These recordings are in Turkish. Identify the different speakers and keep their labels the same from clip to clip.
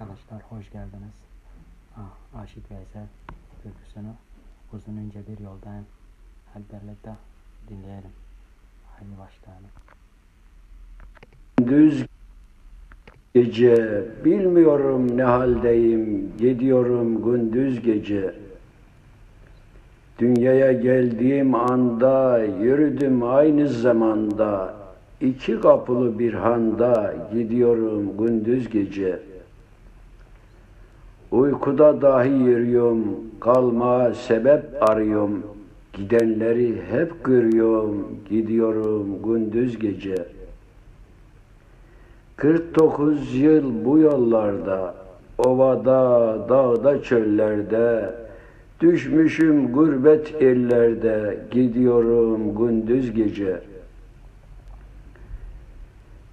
Speaker 1: Arkadaşlar hoş geldiniz. Ah, Aşık Veysel türküsünü uzun ince bir yoldan hep birlikte dinleyelim. Hadi başlayalım.
Speaker 2: Düz gece bilmiyorum ne haldeyim gidiyorum gündüz gece Dünyaya geldiğim anda yürüdüm aynı zamanda iki kapılı bir handa gidiyorum gündüz gece Uykuda dahi yürüyorum kalma sebep arıyorum. Gidenleri hep görüyorum gidiyorum gündüz gece. 49 yıl bu yollarda, ovada, dağda, çöllerde, düşmüşüm gurbet ellerde, gidiyorum gündüz gece.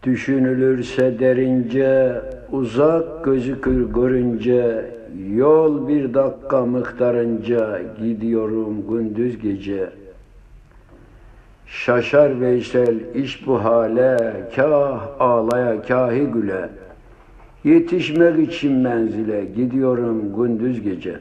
Speaker 2: Düşünülürse derince, uzak gözükür görünce, yol bir dakika miktarınca, gidiyorum gündüz gece.'' Şaşar Veysel iş bu hale, kah ağlaya kahi güle. Yetişmek için menzile gidiyorum gündüz gece.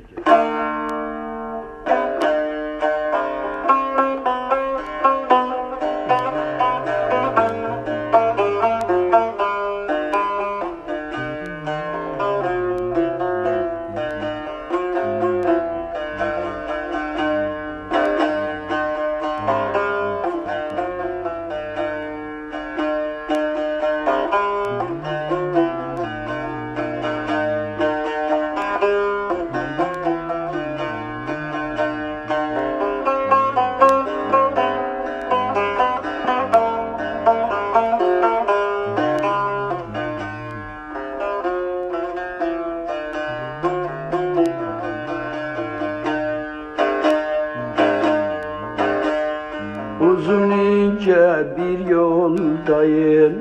Speaker 2: Uzun ince bir yoldayım.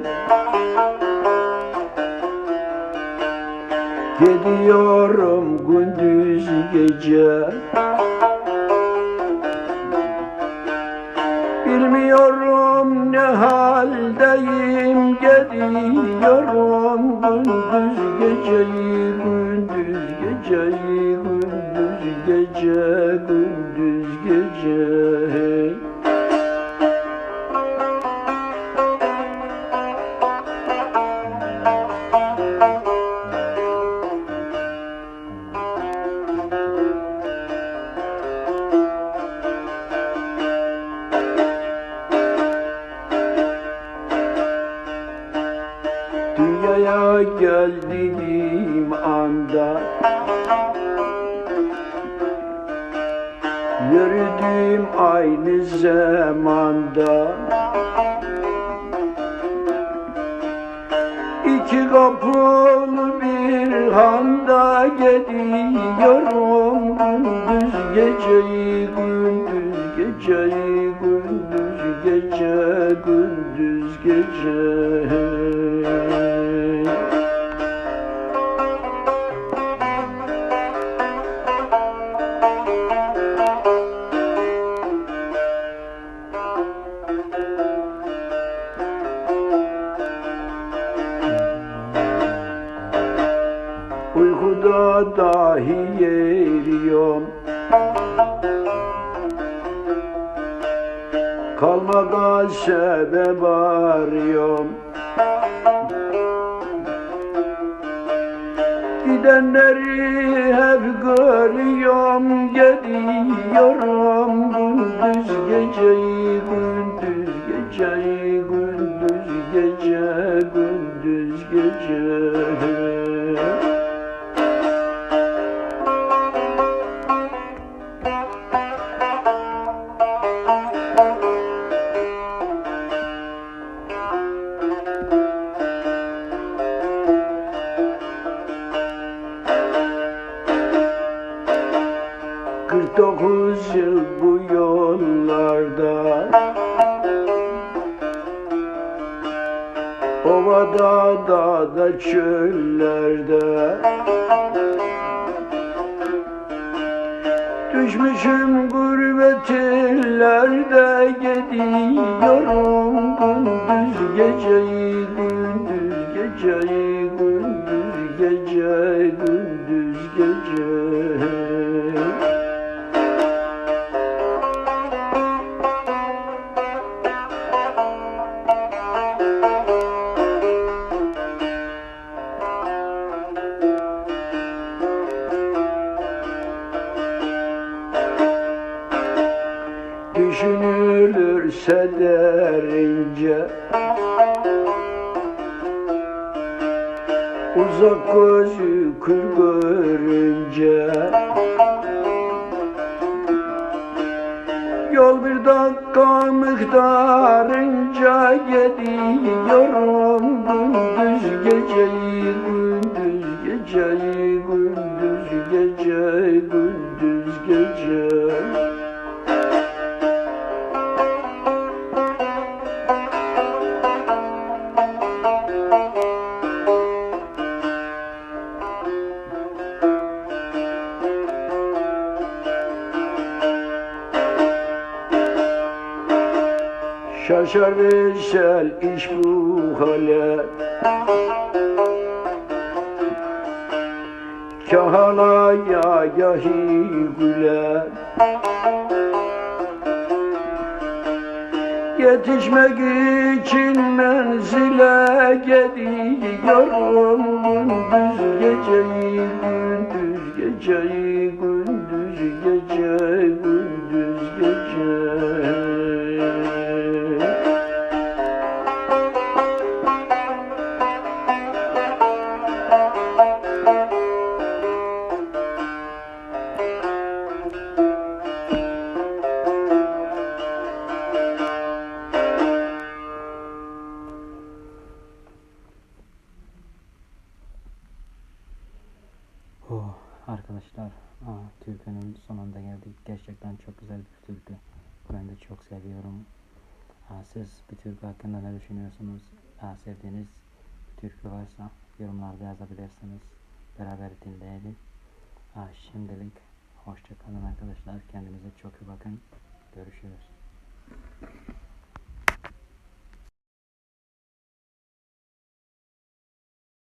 Speaker 2: Gidiyorum gündüz gece. Bilmiyorum ne haldeyim. Gidiyorum gündüz geceyi Gündüz geceyi Gündüz gece Gündüz gece. Hey. Dünyaya geldiğim anda. Yürüdüğüm aynı zamanda. İki kapılı bir handa gidiyorum Gündüz geceyi gündüz geceyi gündüz gece gündüz gece Uykuda dahi yeriyorum Kalmadan sebep arıyorum Gidenleri hep görüyorum Gidiyorum gündüz geceyi Gündüz geceyi Gündüz gece Gündüz gece Ovada, dağda, çöllerde. Düşmüşüm gurbet ellerde Gidiyorum gündüz geceyi Gündüz geceyi düşünülürse derince Uzak gözü kül görünce. Yol bir dakika miktarınca gidiyorum Gündüz geceyi Şaşar veşel iş bu hale. Kahalaya yahi güle. Yetişmek için menzile gidiyorum Gündüz geceyi gündüz geceyi gündüz gece gündüz gece
Speaker 1: Oh, arkadaşlar aa, türkünün sonunda geldik. Gerçekten çok güzel bir türkü. Ben de çok seviyorum. Aa, siz bir türkü hakkında ne düşünüyorsunuz? Aa, sevdiğiniz bir türkü varsa yorumlarda yazabilirsiniz. Beraber dinleyelim. Aa, şimdilik hoşça kalın arkadaşlar. Kendinize çok iyi bakın. Görüşürüz.